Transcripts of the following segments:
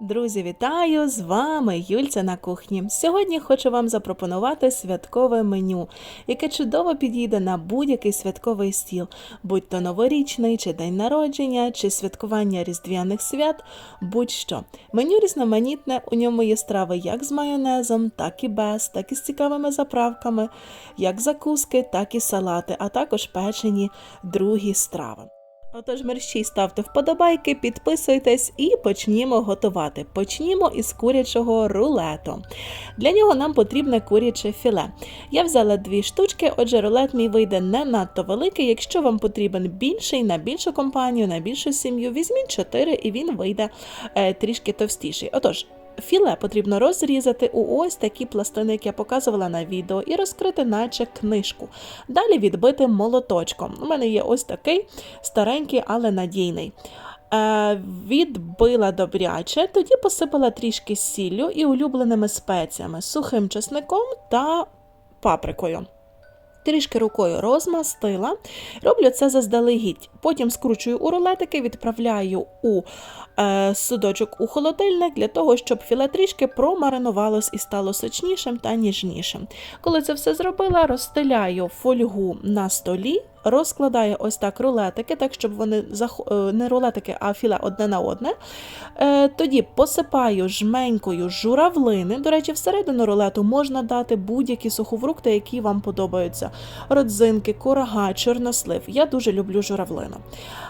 Друзі, вітаю! З вами Юльця на кухні. Сьогодні хочу вам запропонувати святкове меню, яке чудово підійде на будь-який святковий стіл, будь то новорічний, чи день народження, чи святкування різдвяних свят, будь-що. Меню різноманітне, у ньому є страви як з майонезом, так і без, так і з цікавими заправками, як закуски, так і салати, а також печені другі страви. Отож, мерщій ставте вподобайки, підписуйтесь і почнімо готувати. Почнімо із курячого рулету. Для нього нам потрібне куряче філе. Я взяла дві штучки, отже, рулет мій вийде не надто великий. Якщо вам потрібен більший на більшу компанію, на більшу сім'ю, візьміть 4 і він вийде е, трішки товстіший. Отож, Філе потрібно розрізати у ось такі пластини, як я показувала на відео, і розкрити, наче книжку. Далі відбити молоточком. У мене є ось такий старенький, але надійний. Е, відбила добряче, тоді посипала трішки сіллю і улюбленими спеціями, сухим чесником та паприкою. Трішки рукою розмастила, роблю це заздалегідь. Потім скручую у рулетики, відправляю у е, судочок у холодильник для того, щоб філе трішки промаринувалось і стало сочнішим та ніжнішим. Коли це все зробила, розстеляю фольгу на столі. Розкладаю ось так рулетики, так щоб вони е, не рулетики, а філе одне на одне. Е, тоді посипаю жменькою журавлини. До речі, всередину рулету можна дати будь-які сухофрукти, які вам подобаються: родзинки, курага, чорнослив. Я дуже люблю журавлину.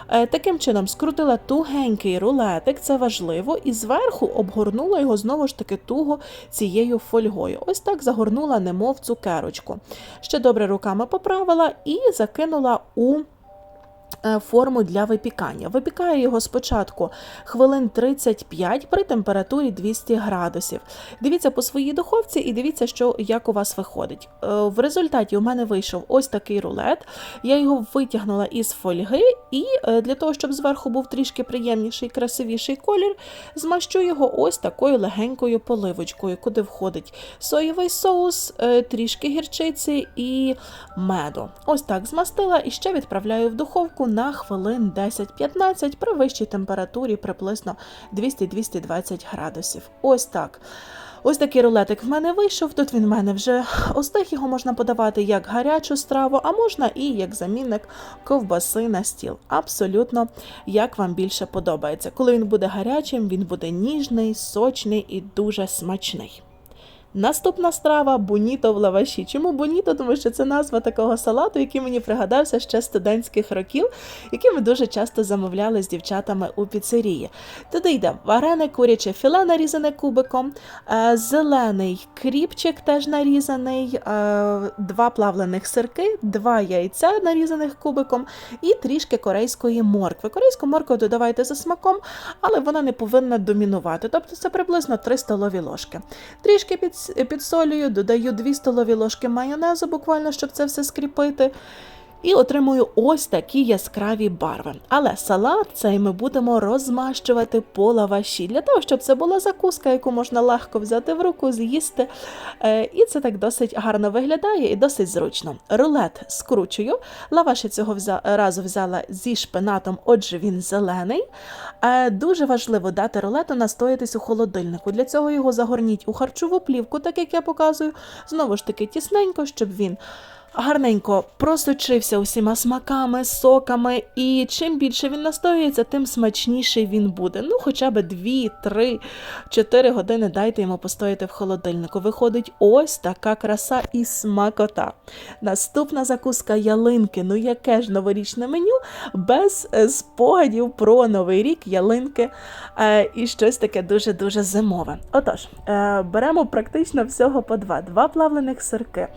Е, таким чином скрутила тугенький рулетик, це важливо, і зверху обгорнула його знову ж таки туго цією фольгою. Ось так загорнула, немов цукерочку. Ще добре руками поправила і закинула у форму для випікання. Випікаю його спочатку хвилин 35 при температурі 200 градусів. Дивіться по своїй духовці і дивіться, що як у вас виходить. Е, В результаті у мене вийшов ось такий рулет. Я його витягнула із фольги, і е, для того, щоб зверху був трішки приємніший, красивіший колір, змащу його ось такою легенькою поливочкою, куди входить соєвий соус, е, трішки гірчиці і меду. Ось так змастила і ще відправляю в духовку на хвилин 10-15 при вищій температурі приблизно 200-220 градусів. Ось так. Ось такий рулетик в мене вийшов. Тут він в мене вже остиг. Його можна подавати як гарячу страву, а можна і як замінник ковбаси на стіл. Абсолютно як вам більше подобається. Коли він буде гарячим, він буде ніжний, сочний і дуже смачний. Наступна страва буніто в лаваші. Чому буніто? Тому що це назва такого салату, який мені пригадався ще з студентських років, який ми дуже часто замовляли з дівчатами у піцерії. Туди йде варене куряче філе, нарізане кубиком, е, зелений кріпчик теж нарізаний, е, два плавлених сирки, два яйця нарізаних кубиком і трішки корейської моркви. Корейську моркву додавайте за смаком, але вона не повинна домінувати. Тобто це приблизно 3 столові ложки. Трішки під, підсолюю, додаю 2 столові ложки майонезу, буквально, щоб це все скріпити. І отримую ось такі яскраві барви. Але салат цей ми будемо розмащувати по лаваші, для того, щоб це була закуска, яку можна легко взяти в руку, з'їсти. Е, І це так досить гарно виглядає і досить зручно. Рулет скручую. Лаваш я цього разу взяла зі шпинатом, отже, він зелений. Е, Дуже важливо дати рулету настоятись у холодильнику. Для цього його загорніть у харчову плівку, так як я показую. Знову ж таки, тісненько, щоб він гарненько просочився усіма смаками, соками, і чим більше він настоюється, тим смачніший він буде. Ну, хоча б 2, 3, 4 години дайте йому постояти в холодильнику. Виходить ось така краса і смакота. Наступна закуска ялинки. Ну, яке ж новорічне меню без е, спогадів про новий рік, ялинки е, і щось таке дуже-дуже зимове. Отож, е, беремо практично всього по два: два плавлених сирки,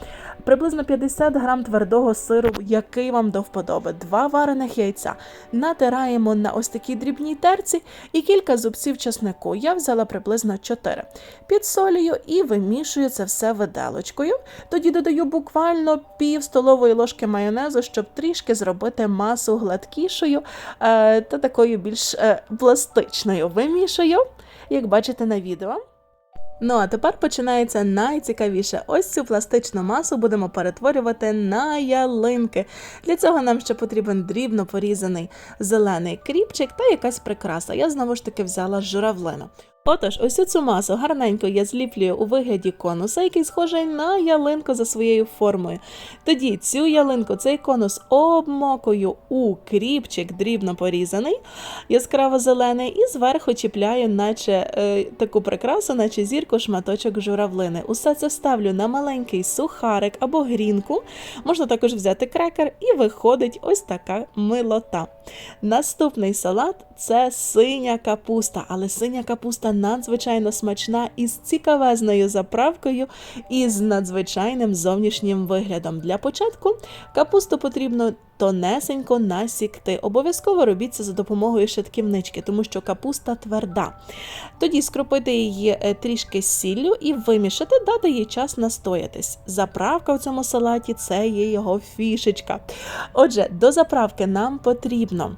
приблизно 50 грам твердого сиру, який вам до вподоби, два варених яйця. Натираємо на ось такій дрібній терці і кілька зубців чеснику. Я взяла приблизно 4. Підсолюю і вимішую це все виделочкою. Тоді додаю буквально пів столової ложки майонезу, щоб трішки зробити масу гладкішою е, та такою більш е, пластичною. Вимішую, як бачите на відео. Ну а тепер починається найцікавіше. Ось цю пластичну масу будемо перетворювати на ялинки. Для цього нам ще потрібен дрібно порізаний зелений кріпчик та якась прикраса. Я знову ж таки взяла журавлину. Отож, ось цю масу гарненько я зліплюю у вигляді конуса, який схожий на ялинку за своєю формою. Тоді цю ялинку, цей конус обмокую у кріпчик дрібно порізаний, яскраво зелений, і зверху чіпляю, наче е, таку прикрасу, наче зірку шматочок журавлини. Усе це ставлю на маленький сухарик або грінку. Можна також взяти крекер, і виходить ось така милота. Наступний салат це синя капуста, але синя капуста надзвичайно смачна із цікавезною заправкою і з надзвичайним зовнішнім виглядом. Для початку капусту потрібно тонесенько насікти. Обов'язково робіть це за допомогою шатківнички, тому що капуста тверда. Тоді скропити її е, трішки сіллю і вимішати, дати їй час настоятись. Заправка в цьому салаті це є його фішечка. Отже, до заправки нам потрібно.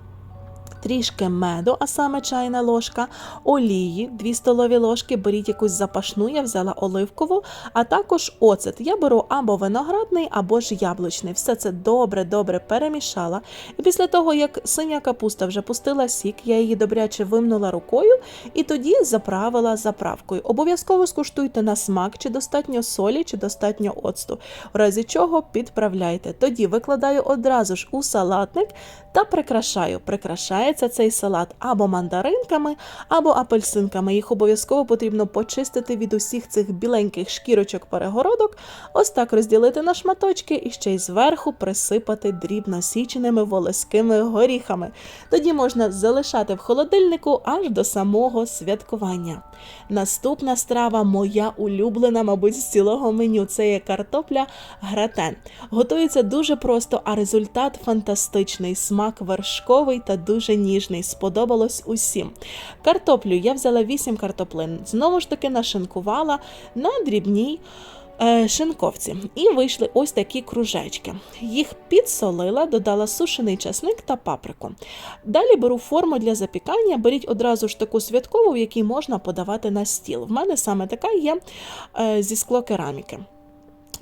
Трішки меду, а саме чайна ложка, олії, 2 столові ложки, беріть якусь запашну, я взяла оливкову, а також оцет. Я беру або виноградний, або ж яблучний. Все це добре-добре перемішала. І після того, як синя капуста вже пустила сік, я її добряче вимнула рукою і тоді заправила заправкою. Обов'язково скуштуйте на смак, чи достатньо солі, чи достатньо оцту. В разі чого підправляйте. Тоді викладаю одразу ж у салатник та прикрашаю. Прикрашається цей салат або мандаринками, або апельсинками. Їх обов'язково потрібно почистити від усіх цих біленьких шкірочок перегородок, ось так розділити на шматочки і ще й зверху присипати дрібно січеними волоськими горіхами. Тоді можна залишати в холодильнику аж до самого святкування. Наступна страва моя улюблена, мабуть, з цілого меню. Це є картопля гратен. Готується дуже просто, а результат фантастичний. Смак вершковий та дуже ніжний. Сподобалось усім. Картоплю я взяла 8 картоплин. Знову ж таки нашинкувала на дрібній. е, Шинковці, і вийшли ось такі кружечки. Їх підсолила, додала сушений часник та паприку. Далі беру форму для запікання, беріть одразу ж таку святкову, в якій можна подавати на стіл. В мене саме така є е, зі склокераміки.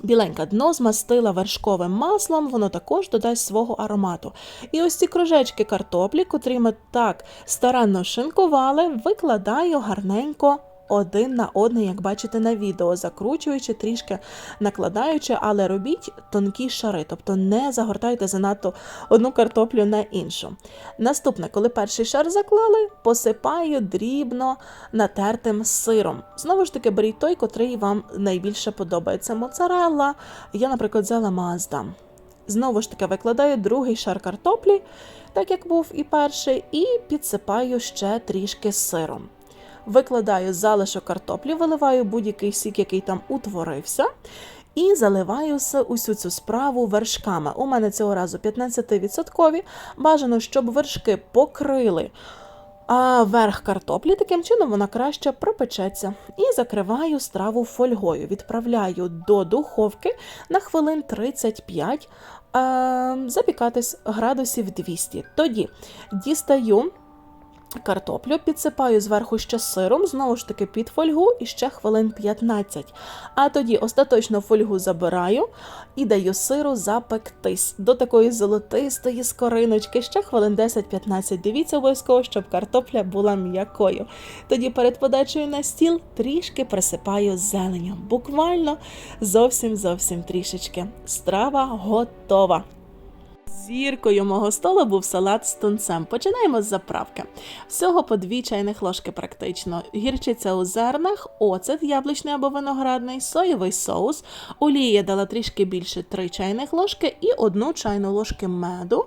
Біленьке дно змастила вершковим маслом, воно також додасть свого аромату. І ось ці кружечки картоплі, котрі ми так старанно шинкували, викладаю гарненько. Один на один, як бачите на відео, закручуючи, трішки накладаючи, але робіть тонкі шари, тобто не загортайте занадто одну картоплю на іншу. Наступне, коли перший шар заклали, посипаю дрібно натертим сиром. Знову ж таки, беріть той, котрий вам найбільше подобається. Моцарелла, я, наприклад, взяла Мазда. Знову ж таки, викладаю другий шар картоплі, так як був і перший, і підсипаю ще трішки сиром. Викладаю залишок картоплі, виливаю будь-який сік, який там утворився. І заливаю усю цю справу вершками. У мене цього разу 15%. Бажано, щоб вершки покрили а верх картоплі, таким чином вона краще пропечеться. І закриваю страву фольгою. Відправляю до духовки на хвилин 35 е, запікатись градусів 200. Тоді дістаю. Картоплю підсипаю зверху ще сиром, знову ж таки під фольгу і ще хвилин 15. А тоді остаточно фольгу забираю і даю сиру запектись до такої золотистої скориночки, ще хвилин 10-15. Дивіться обов'язково, щоб картопля була м'якою. Тоді перед подачею на стіл трішки присипаю зеленю. Буквально зовсім зовсім трішечки. Страва готова. Зіркою мого столу був салат з тунцем. Починаємо з заправки. Всього по дві чайних ложки практично. Гірчиця у зернах, оцет яблучний або виноградний, соєвий соус, олії я дала трішки більше 3 чайних ложки і одну чайну ложки меду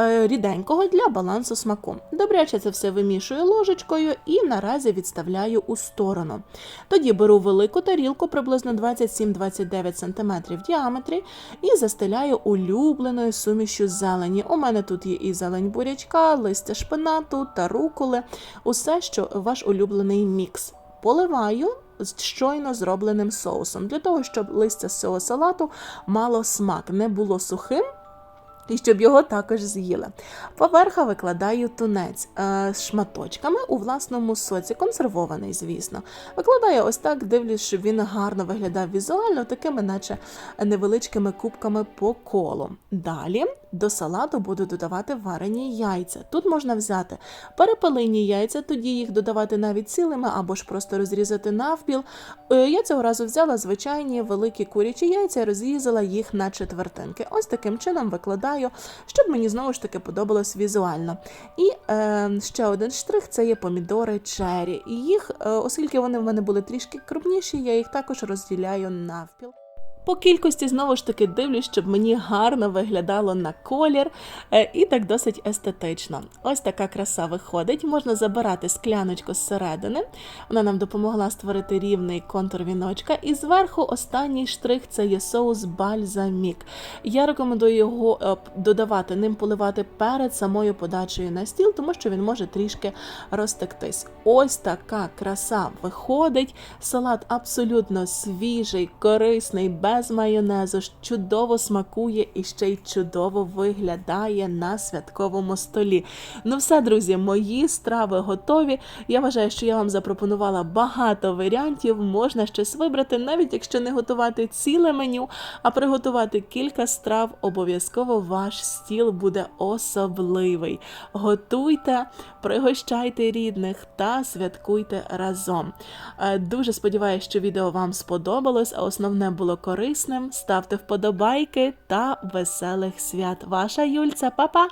е, ріденького для балансу смаку. Добряче це все вимішую ложечкою і наразі відставляю у сторону. Тоді беру велику тарілку приблизно 27-29 см в діаметрі і застеляю улюбленою сумішю зелені. У мене тут є і зелень бурячка, листя шпинату та руколи, усе, що ваш улюблений мікс. Поливаю з щойно зробленим соусом, для того, щоб листя з цього салату мало смак, не було сухим. І щоб його також з'їли. Поверха викладаю тунець е, з шматочками у власному соці, консервований, звісно. Викладаю ось так, дивлюсь, щоб він гарно виглядав візуально, такими, наче невеличкими кубками по колу. Далі до салату буду додавати варені яйця. Тут можна взяти перепелині яйця, тоді їх додавати навіть цілими або ж просто розрізати навпіл. Е, Я цього разу взяла звичайні великі курячі яйця і розрізала їх на четвертинки. Ось таким чином викладаю, щоб мені знову ж таки подобалось візуально. І е, ще один штрих це є помідори чері. І їх, е, оскільки вони в мене були трішки крупніші, я їх також розділяю навпіл. По кількості знову ж таки дивлюсь, щоб мені гарно виглядало на колір е, і так досить естетично. Ось така краса виходить. Можна забирати скляночку зсередини. Вона нам допомогла створити рівний контур віночка. І зверху останній штрих це є соус бальзамік. Я рекомендую його е, додавати, ним поливати перед самою подачею на стіл, тому що він може трішки розтектись. Ось така краса виходить. Салат абсолютно свіжий, корисний, без майонезу, чудово смакує і ще й чудово виглядає на святковому столі. Ну все, друзі, мої страви готові. Я вважаю, що я вам запропонувала багато варіантів. Можна щось вибрати, навіть якщо не готувати ціле меню, а приготувати кілька страв. Обов'язково ваш стіл буде особливий. Готуйте, пригощайте рідних та святкуйте разом. Е, Дуже сподіваюся, що відео вам сподобалось, а основне було корисним. Ставте вподобайки та веселих свят. Ваша Юльця, па-па!